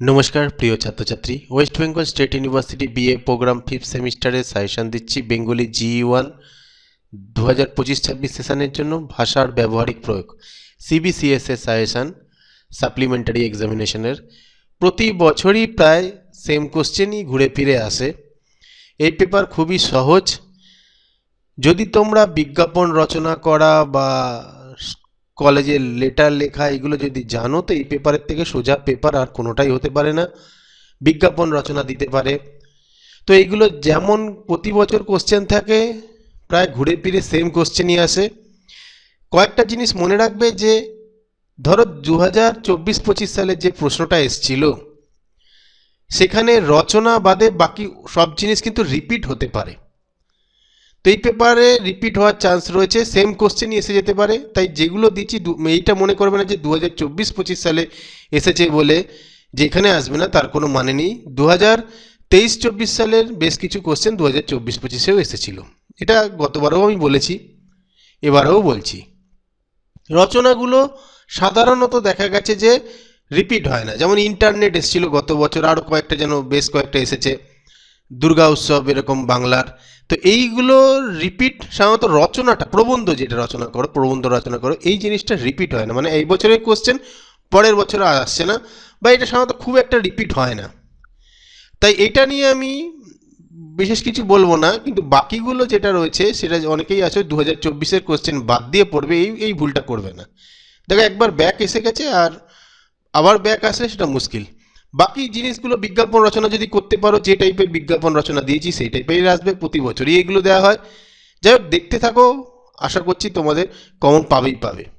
নমস্কার, প্রিয় ছাত্রছাত্রী। West Bengal State University BA programme fifth সেমিস্টারের সাজেশন দিচ্ছি বেঙ্গলি জি ওয়ান দু হাজার পঁচিশ ছাব্বিশ সেশনের জন্য ভাষার ব্যবহারিক প্রয়োগ। সিবিসিএস এর সাজেশন সাপ্লিমেন্টারি এক্সামিনেশনের প্রতি বছরই প্রায় সেম কোশ্চেনই ঘুরে ফিরে আসে। এই পেপার খুবই সহজ। যদি তোমরা বিজ্ঞাপন রচনা করা বা কলেজের লেটার লেখা, এগুলো যদি জানো তো, এই পেপারের থেকে সোজা পেপার আর কোনোটাই হতে পারে না। বিজ্ঞাপন রচনা দিতে পারে। তো এইগুলো যেমন প্রতি বছর কোশ্চেন থাকে, প্রায় ঘুরে ফিরে সেম কোশ্চেনই আসে। কয়েকটা জিনিস মনে রাখবে যে, ধরো দু হাজার চব্বিশ পঁচিশ সালের যে প্রশ্নটা এসছিল, সেখানে রচনা বাদে বাকি সব জিনিস কিন্তু রিপিট হতে পারে। তো এই পেপারে রিপিট হওয়ার চান্স রয়েছে সেম কোশ্চেনই এসে যেতে পারে। তাই যেগুলো দিচ্ছি এইটা মনে করবে না যে দু হাজার চব্বিশ, পঁচিশ সালে এসেছে বলে যেখানে আসবে না, তার কোনো মানে নেই। দু হাজার তেইশ, চব্বিশ সালের বেশ কিছু কোশ্চেন দু হাজার চব্বিশ, পঁচিশেও এসেছিল। এটা গতবারও আমি বলেছি, এবারেও বলছি। রচনাগুলো সাধারণত দেখা গেছে যে রিপিট হয় না। যেমন ইন্টারনেট এসেছিল গত বছর আরও কয়েকটা যেন বেশ কয়েকটা এসেছে। দুর্গা উৎসব এরকম বাংলার। তো এইগুলো রিপিট সাধারণত রচনাটা, প্রবন্ধ যেটা রচনা করো, প্রবন্ধ রচনা করো, এই জিনিসটা রিপিট হয় না। মানে এই বছরের কোশ্চেন পরের বছর আর আসছে না, বা এটা সাধারণত খুব একটা রিপিট হয় না। তাই এটা নিয়ে আমি বিশেষ কিছু বলব না, কিন্তু বাকিগুলো যেটা রয়েছে, সেটা অনেকেই আছে দু হাজার চব্বিশের কোশ্চেন বাদ দিয়ে পড়বে, এই এই ভুলটা করবে না। দেখো একবার ব্যাক এসে গেছে, আর আবার ব্যাক আসলে সেটা মুশকিল। বাকি জিনিসগুলো বিজ্ঞাপন রচনা যদি করতে পারো, যে টাইপের বিজ্ঞাপন রচনা দিয়েছি, সেই টাইপেরই আসবে। প্রতি বছরই এগুলো দেওয়া হয়। যাই হোক, দেখতে থাকো। আশা করছি তোমাদের কমন পাবেই পাবে।